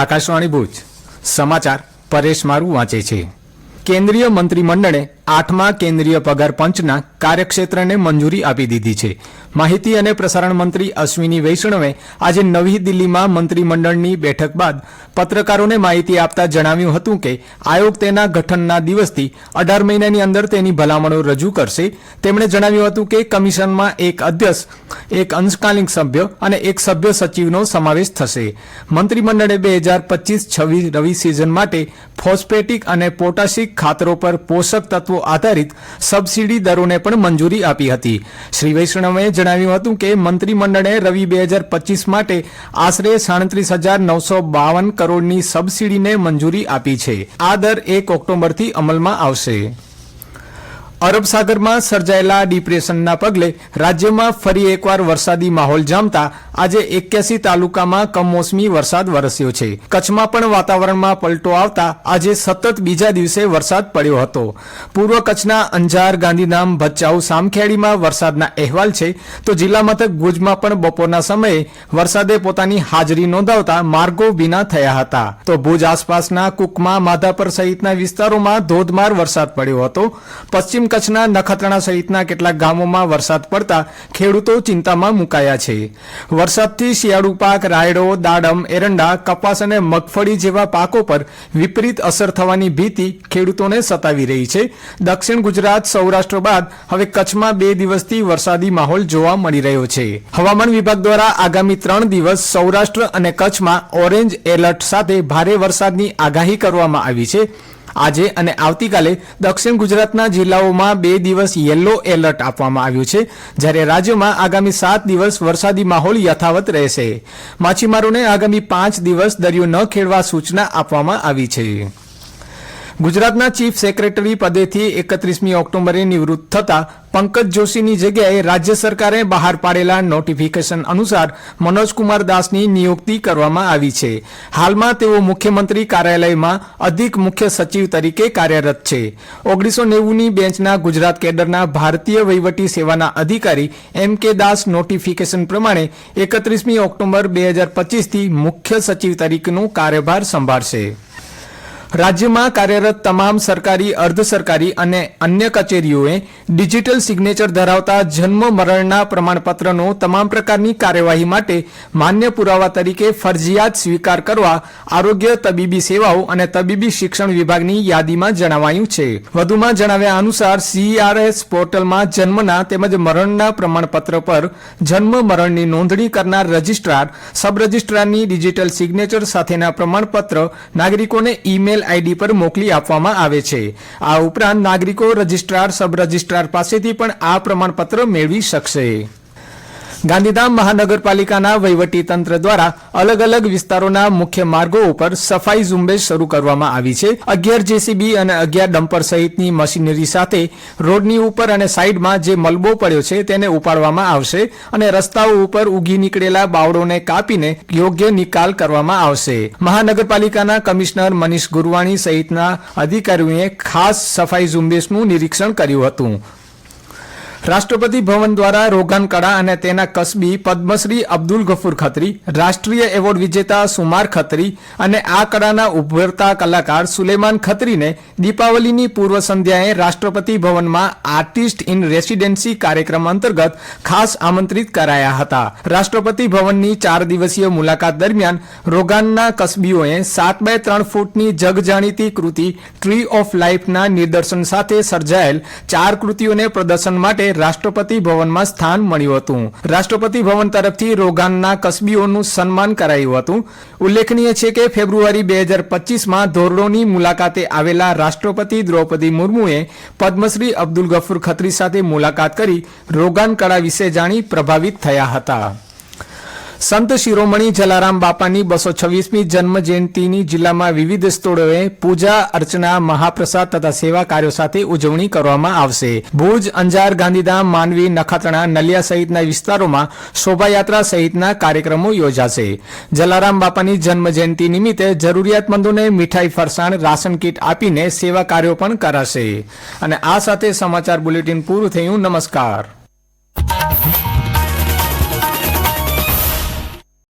આકાશવાણી ભુજ. સમાચાર પરેશ મારું વાંચે છે. કેન્દ્રીય મંત્રીમંડળે આઠમા કેન્દ્રીય પગાર પંચના કાર્યક્ષેત્રને મંજૂરી આપી દીધી છે. માહિતી અને પ્રસારણ મંત્રી અશ્વિની વૈષ્ણવે આજે નવી દિલ્હીમાં મંત્રીમંડળની બેઠક બાદ પત્રકારોને માહિતી આપતા જણાવ્યું હતું કે આયોગ તેના ગઠનના દિવસથી અઢાર મહિનાની અંદર તેની ભલામણો રજૂ કરશે. તેમણે જણાવ્યું હતું કે કમિશનમાં એક અધ્યક્ષ, એક અંશકાલીન સભ્ય અને એક સભ્ય સચિવનો સમાવેશ થશે. મંત્રીમંડળે બે હજાર પચીસ છવ્વીસ રવિ સિઝન માટે ફોસ્ફેટિક અને પોટાશિક ખાતરો પર પોષક તત્વો આધારિત સબસિડી દરોને પણ મંજૂરી આપી હતી. શ્રી વૈષ્ણવે જણાવ્યું હતું કે મંત્રીમંડળે રવિ બે હજાર પચીસ માટે આશરે સાડત્રીસ હજાર નવસો બાવન કરોડની સબસિડીને મંજૂરી આપી છે. આ દર એક ઓક્ટોબરથી અમલમાં આવશે. અરબ સાગરમાં સર્જાયેલા ડિપ્રેશનના પગલે રાજ્યમાં ફરી એકવાર વરસાદી માહોલ જામતા આજે એક્યાસી તાલુકામાં કમોસમી વરસાદ વરસ્યો છે. કચ્છમાં પણ વાતાવરણમાં પલટો આવતા આજે સતત બીજા દિવસે વરસાદ પડ્યો હતો. પૂર્વ કચ્છના અંજાર, ગાંધીધામ, ભચાઉ, સામખેડીમાં વરસાદના અહેવાલ છે. તો જિલ્લા મથક ભુજમાં પણ બપોરના સમયે વરસાદે પોતાની હાજરી નોંધાવતા માર્ગો ભીના થયા હતા. તો ભુજ આસપાસના કુકમા, માધાપર સહિતના વિસ્તારોમાં ધોધમાર વરસાદ પડ્યો હતો. પશ્ચિમ કચ્છના નખત્રાણા સહિતના કેટલાક ગામોમાં વરસાદ પડતા ખેડૂતો ચિંતામાં મુકાયા છે. વરસાદથી શિયાળુ પાક, રાયડો, દાડમ, એરંડા, કપાસ અને મગફળી જેવા પાકો પર વિપરીત અસર થવાની ભીતિ ખેડૂતોને સતાવી રહી છે. દક્ષિણ ગુજરાત, સૌરાષ્ટ્ર બાદ હવે કચ્છમાં બે દિવસથી વરસાદી માહોલ જોવા મળી રહ્યો છે. હવામાન વિભાગ દ્વારા આગામી ત્રણ દિવસ સૌરાષ્ટ્ર અને કચ્છમાં ઓરેન્જ એલર્ટ સાથે ભારે વરસાદની આગાહી કરવામાં આવી છે. આજે અને આવતીકાલે દક્ષિણ ગુજરાતના જિલ્લાઓમાં બે દિવસ યલો એલર્ટ આપવામાં આવ્યું છે, જ્યારે રાજ્યમાં આગામી સાત દિવસ વરસાદી માહોલ યથાવત રહેશે. માછીમારોને આગામી પાંચ દિવસ દરિયો ન ખેડવા સૂચના આપવામાં આવી છે. ગુજરાતના ચીફ સેક્રેટરી પદેથી એકત્રીસમી ઓક્ટોબરે નિવૃત્ત થતા પંકજ જોશીની જગ્યાએ રાજ્ય સરકારે બહાર પાડેલા નોટિફિકેશન અનુસાર મનોજકુમાર દાસની નિયુક્તિ કરવામાં આવી છે. હાલમાં તેઓ મુખ્યમંત્રી કાર્યાલયમાં અધિક મુખ્ય સચિવ તરીકે કાર્યરત છે. ઓગણીસો નેવુંની બેન્ચના ગુજરાત કેડરના ભારતીય વહીવટી સેવાના અધિકારી એમ કે દાસ નોટિફિકેશન પ્રમાણે એકત્રીસમી ઓક્ટોબર બે હજાર પચીસથી મુખ્ય સચિવ તરીકેનો કાર્યભાર સંભાળશે. રાજ્યમાં કાર્યરત તમામ સરકારી અર્ધ સરકારી અને અન્ય કચેરીઓએ ડિજિટલ સિગ્નેચર ધરાવતા જન્મ મરણના પ્રમાણપત્રનો તમામ પ્રકારની કાર્યવાહી માટે માન્ય પુરાવા તરીકે ફરજિયાત સ્વીકાર કરવા આરોગ્ય તબીબી સેવાઓ અને તબીબી શિક્ષણ વિભાગની યાદીમાં જણાવાયું છે. વધુમાં જણાવ્યા અનુસાર સીઆરએસ પોર્ટલમાં જન્મના તેમજ મરણના પ્રમાણપત્ર પર જન્મ મરણની નોંધણી કરનાર રજિસ્ટ્રાર, સબ રજિસ્ટ્રારની ડિજિટલ સિગ્નેચર સાથેના પ્રમાણપત્ર નાગરિકોને ઈમેલ આઈડી પર મોકલી આપવામાં આવે છે. આ ઉપરાંત નાગરિકો રજિસ્ટ્રાર, સબ રજિસ્ટ્રાર પાસેથી પણ આ પ્રમાણપત્ર મેળવી શકશે. ગાંધીધામ મહાનગરપાલિકાના વહીવટી તંત્ર દ્વારા અલગ અલગ વિસ્તારોના મુખ્ય માર્ગો ઉપર સફાઈ ઝુંબેશ શરૂ કરવામાં આવી છે. અગિયાર જેસીબી અને અગિયાર ડમ્પર સહિતની મશીનરી સાથે રોડની ઉપર અને સાઇડમાં જે મલબો પડ્યો છે તેને ઉપાડવામાં આવશે અને રસ્તાઓ ઉપર ઉગી નીકળેલા બાવળોને કાપીને યોગ્ય નિકાલ કરવામાં આવશે. મહાનગરપાલિકાના કમિશનર મનીષ ગુરવાણી સહિતના અધિકારીઓએ ખાસ સફાઈ ઝુંબેશનું નિરીક્ષણ કર્યું હતું. રાષ્ટ્રપતિ ભવન દ્વારા રોગાન કળા અને તેના કસબી પદ્મશ્રી અબ્દુલ ગફુર ખત્રી, રાષ્ટ્રીય એવોર્ડ વિજેતા સુમાર ખત્રી અને આ કળાના ઉભરતા કલાકાર સુલેમાન ખત્રીને દીપાવલીની પૂર્વ સંધ્યાએ રાષ્ટ્રપતિ ભવનમાં આર્ટિસ્ટ ઇન રેસિડેન્સી કાર્યક્રમ અંતર્ગત ખાસ આમંત્રિત કરાયા હતા. રાષ્ટ્રપતિ ભવનની ચાર દિવસીય મુલાકાત દરમિયાન રોગાનના કસબીઓએ સાત બાય ત્રણ ફૂટની જગજાણીતી કૃતિ ટ્રી ઓફ લાઈફના નિદર્શન સાથે સર્જાયેલ ચાર કૃતિઓને પ્રદર્શન માટે રાષ્ટ્રપતિ ભવનમાં સ્થાન મળ્યું હતું. રાષ્ટ્રપતિ ભવન તરફથી રોગાનના કસબીઓનું સન્માન કરાયું હતું. ઉલ્લેખનીય છે કે ફેબ્રુઆરી બે હજાર પચીસમાં ધોરડોની મુલાકાતે આવેલા રાષ્ટ્રપતિ દ્રૌપદી મુર્મુએ પદ્મશ્રી અબ્દુલ ગફુર ખત્રી સાથે મુલાકાત કરી રોગાન કળા વિશે જાણી પ્રભાવિત થયા હતા. સંત શિરોમણી જલારામ બાપાની બસો છવ્વીસમી જન્મ જયંતિની જિલ્લામાં વિવિધ સ્થળોએ પૂજા અર્ચના, મહાપ્રસાદ તથા સેવા કાર્યો સાથે ઉજવણી કરવામાં આવશે. ભુજ, અંજાર, ગાંધીધામ માંડવી નખત્રાણા, નલિયા સહિતના વિસ્તારોમાં શોભાયાત્રા સહિતના કાર્યક્રમો યોજાશે. જલારામ બાપાની જન્મ જયંતિ નિમિત્તે જરૂરિયાતમંદોને મીઠાઈ, ફરસાણ, રાશન કીટ આપીને સેવા કાર્યો પણ કરાશે. અને આ સાથે સમાચાર બુલેટિન પૂરું થયું. નમસ્કાર.